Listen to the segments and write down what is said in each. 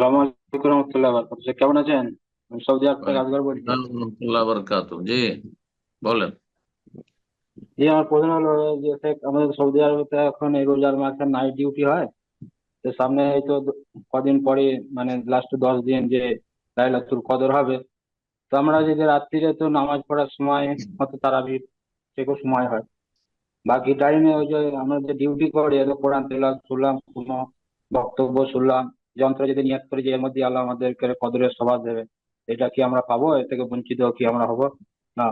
সালাম আলাইকুম রহমতুল্লাহ বারকাতুহু। কেমন আছেন? আমি সৌদি আরব থেকে আজগর বলছি। রহমতুল্লাহ বরকাত জি বলেন। জি আমার প্রশ্ন হলো যে আমাদের সৌদি আরবে এখন এই রোজার মাসে নাইট ডিউটি হয়। তো সামনে হয়তো কদিন পরে মানে লাস্ট দশ দিন যে লাইলাতুল কদর হবে। তো আমরা যদি রাত্রিরে তো নামাজ পড়ার সময় হয়তো তারাবির থেকেও সময় হয়। বাকি টাইমে ওই যে আমরা যে ডিউটি করি এত কোরআন তেলাওয়াত শুনলাম কোনো বক্তব্য শুনলাম। যন্ত্র যদি নিয়ত করি যে এর মধ্যে আল্লাহ আমাদেরকে কদরের সভা দেবে এটা কি আমরা পাবো? এর থেকে বঞ্চিত কি আমরা হব? না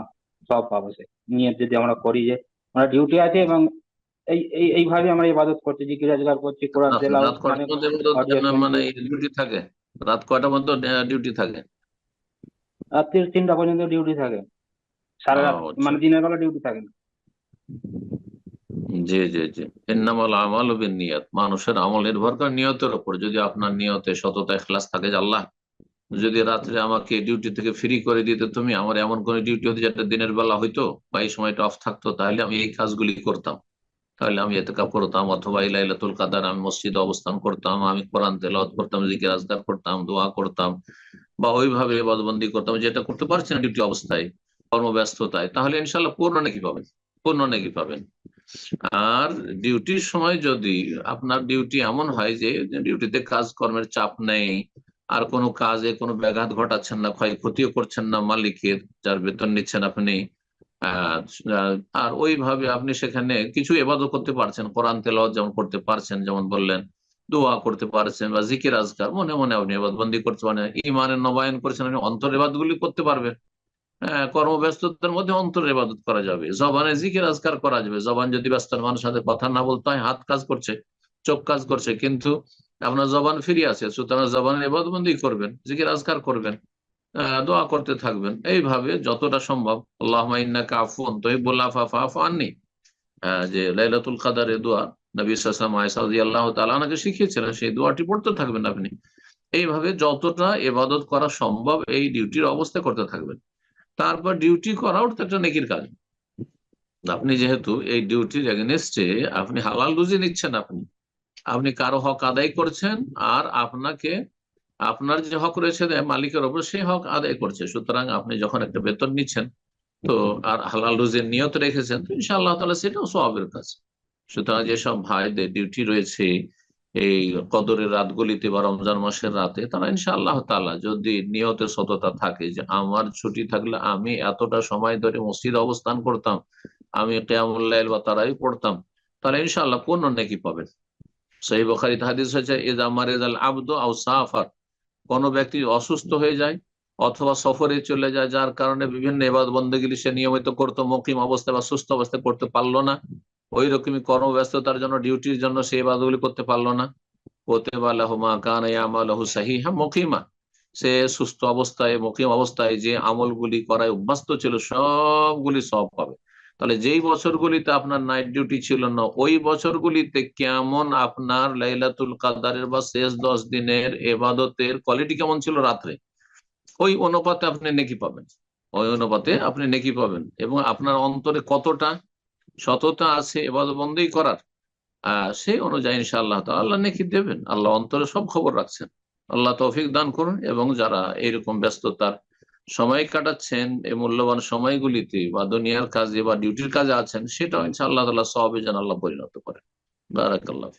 সব পাবো সে। নিয়ত যদি আমরা করি যে আমরা ডিউটি আছে এবং এই এই এইভাবে আমরা ইবাদত করছি জিকির আজগার করছি কোরআন তেলাওয়াত মানে না, মানে। ডিউটি থাকে? রাত কয়টার মধ্যে ডিউটি থাকে? রাত্রির তিনটা পর্যন্ত ডিউটি থাকে। সারা রাত আচ্ছা। মানে দিনের বেলা ডিউটি থাকে না। জি জি জি। ইন্নামাল আমাল নিয়ত মানুষের আমল নির্ভর করে নিয়তের উপর। যদি আপনার নিয়তে সততা, ইখলাস থাকে যে আল্লাহ, যদি রাত্রে আমাকে ডিউটি থেকে ফ্রি করে দিতে তুমি, আমার এমন কোন ডিউটি হতো যেটা দিনের বেলা হইতো বা এই সময়টা অফ থাকতো, তাহলে আমি এই কাজগুলি করতাম। তাহলে আমি এতেকাপ করতাম অথবা এই লাইলাতুল কাদার আমি মসজিদে অবস্থান করতাম, আমি কোরআন তেলাওয়াত করতাম, জিকির আজগার করতাম, দোয়া করতাম বা ওইভাবে বদবন্দি করতাম, যেটা করতে পারছি না ডিউটি অবস্থায়, কর্মব্যস্ততায়, তাহলে ইনশাল্লাহ পূর্ণ নাকি পাবেন, পূর্ণ নাকি পাবেন। আর ডিউটির সময় যদি আপনার ডিউটি এমন হয় যে ডিউটিতে কাজকর্মের চাপ নেই, আর কোনো কাজে কোনো ব্যাঘাত ঘটাচ্ছেন না, ক্ষয়ক্ষতিও করছেন না মালিকের, যার বেতন নিচ্ছেন আপনি আর ওইভাবে আপনি সেখানে কিছু এবাদও করতে পারছেন, কোরআন তেলাওয়াত যেমন করতে পারছেন, যেমন বললেন, দোয়া করতে পারছেন বা জিকির আজকার, মনে মনে আপনি এবাদবন্দি করতে পারেন ইমানের নবায়ন করছেন, আপনি অন্তর এবাদগুলি করতে পারবেন। কর্মব্যস্ততার মধ্যে অন্তর ইবাদত করা যাবে। জবানে জিকির আজকার করা যাবে। জবান যদি ব্যস্ত মানুষের সাথে কথা না বলতে হয় হাত কাজ করছে, চোখ কাজ করছে, কিন্তু আপনার জবান ফিরে আছে, সুতরাং জবানের এবাদবন্দি করবেন, জিকির আজকার করবেন দোয়া করতে থাকবেন। এইভাবে যতটা সম্ভব। আল্লাহ যে লাইলাতুল আল্লাহ শিখিয়েছিলেন, সেই দোয়াটি পড়তে থাকবেন আপনি। এইভাবে যতটা এবাদত করা সম্ভব এই ডিউটির অবস্থা করতে থাকবেন। তারপর ডিউটি করাও তো একটা নেকির কাজ। আপনি যেহেতু এই ডিউটির এগেনস্টে আপনি হালাল রুজি নিচ্ছেন আপনি। আপনি কারও হক আদায় করছেন আর আপনাকে, আপনার যে হক রয়েছে মালিকের ওপর, সেই হক আদায় করছে। সুতরাং আপনি যখন একটা বেতন নিচ্ছেন, তো আর হালাল রুজির নিয়ত রেখেছেন, তো ইনশাআল্লাহ তাহলে সেটাও সবের কাজ। সুতরাং যেসব ভাইদের ডিউটি রয়েছে এই কদরের রাতগুলিতে বা রমজান মাসের রাতে তারা ইনশাআল্লাহ তাআলা যদি নিয়তে সততা থাকে যে আমার ছুটি থাকলে আমি এতটা সময় ধরে মসজিদে অবস্থান করতাম, আমি কেয়ামুল্লাইল বা তারাই পড়তাম তাহলে ইনশাআল্লাহ পূর্ণ নাকি পাবেন সেই বখারিত হাদিস হচ্ছে ইজা মারিজাল আবদু আও সাফার কোন ব্যক্তি অসুস্থ হয়ে যায় অথবা সফরে চলে যায় যার কারণে বিভিন্ন এবাদ বন্দীগুলি সে নিয়মিত করতো, মকিম অবস্থায় বা সুস্থ অবস্থায় করতে পারল না। ওই রকমই কর্মব্যস্ততার জন্য ডিউটির জন্য সেই এবাদগুলি করতে পারল না। ওতে বালাহুমা কান ইয়ামালাহু সাহিহা মকিমা। সে সুস্থ অবস্থায়, মকিম অবস্থায় যে আমলগুলি করায় অভ্যস্ত ছিল, সবগুলি সব পাবে। তাহলে যেই বছরগুলিতে আপনার নাইট ডিউটি ছিল না, ওই বছরগুলিতে কেমন আপনার লাইলাতুল কাদারের বা শেষ দশ দিনের এবাদতের কোয়ালিটি কেমন ছিল রাত্রে? ওই অনুপাতে আপনি নেকি পাবেন। ওই অনুপাতে আপনি নেকি পাবেন। এবং আপনার অন্তরে কতটা সততা আছে এবার বন্ধই করার। সেই অনুযায়ী ইনশাআল্লাহ তো আল্লাহ নেকি দেবেন। আল্লাহ অন্তরে সব খবর রাখছেন। আল্লাহ তৌফিক দান করুন এবং যারা এইরকম ব্যস্ততার সময় কাটাচ্ছেন, এই মূল্যবান সময়গুলিতে বা দুনিয়ার কাজে বা ডিউটির কাজে আছেন, সেটাও ইনশাআল্লাহ তাল্লাহ সবে যেন আল্লাহ পরিণত করেন। বারাকাল্লাহ।